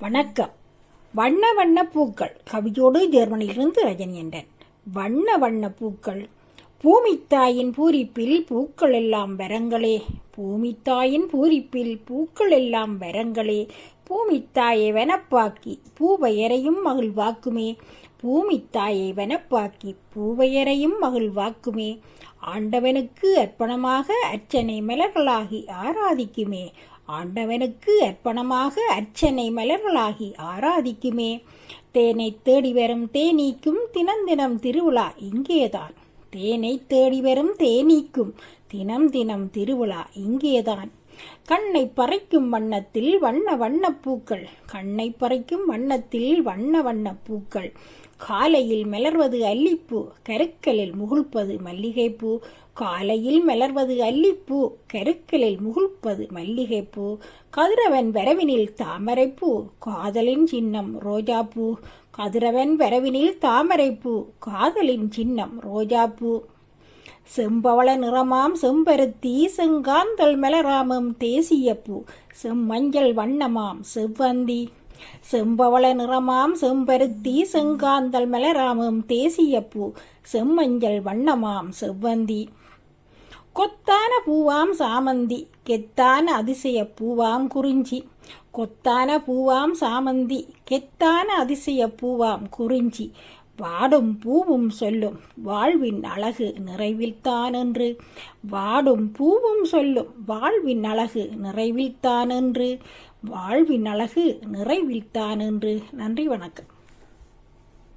வணக்கம். வண்ண வண்ண பூக்கள். கவியோடு ஜெர்மனியிலிருந்து ரஜனியண்டன் வண்ண வண்ண பூக்கள். பூமித்தாயின் பூரிப்பில் பூக்கள் எல்லாம் வரங்களே. பூமித்தாயின் பூரிப்பில் பூக்கள் எல்லாம் வரங்களே. பூமித்தாயை வெனப்பாக்கி பூவையரையும் மகிழ்வாக்குமே. பூமித்தாயை வெனப்பாக்கி பூவையரையும் மகிழ்வாக்குமே. ஆண்டவனுக்கு அர்ப்பணமாக அர்ச்சனை மலர்களாகி ஆராதிக்குமே. ஆண்டவனுக்கு அர்ப்பணமாக அர்ச்சனை மலர்களாகி ஆராதிக்குமே. தேனை தேடி வரும் தேனீக்கும் தினம் திருவிழா இங்கேதான். தேனை தேடி வரும் தேனீக்கும் தினம் தினம் திருவிழா இங்கேதான். கண்ணை பறைக்கும் வண்ணத்தில் வண்ண வண்ண பூக்கள். கண்ணை பறைக்கும் வண்ணத்தில் வண்ண வண்ண பூக்கள். காலையில் மலர்வது அல்லிப்பூ கருக்கலில் முகிழ்ப்பது மல்லிகைப்பூ. காலையில் மலர்வது அல்லிப்பூ கருக்கலில் முகிழ்ப்பது மல்லிகைப்பூ. கதிரவன் வரவினில் தாமரைப்பூ காதலின் சின்னம் ரோஜாப்பூ. கதிரவன் வரவினில் தாமரைப்பூ காதலின் சின்னம் ரோஜாப்பூ. செம்பவள நிறமாம் செம்பருத்தி செங்காந்தல் மலராமம் தேசியப்பூ செம்மஞ்சள் வண்ணமாம் செவ்வந்தி. செம்பவள நிறமாம் செம்பருத்தி செங்காந்தல் மலராமம் தேசியப்பூ செம்மஞ்சள் வண்ணமாம் செவ்வந்தி. கொத்தான பூவாம் சாமந்தி கெத்தான அதிசய பூவாம் குறிஞ்சி. கொத்தான பூவாம் சாமந்தி கெத்தான அதிசய பூவாம் குறிஞ்சி. வாடும் பூவும் சொல்லும். வாழ்வின் அழகு நிறைவில்தான் என்று வாடும் பூவும் சொல்லும். வாழ்வின் அழகு நிறைவில்தான் என்று வாழ்வின் அழகு நிறைவில்தான் என்று நன்றி வணக்கம்.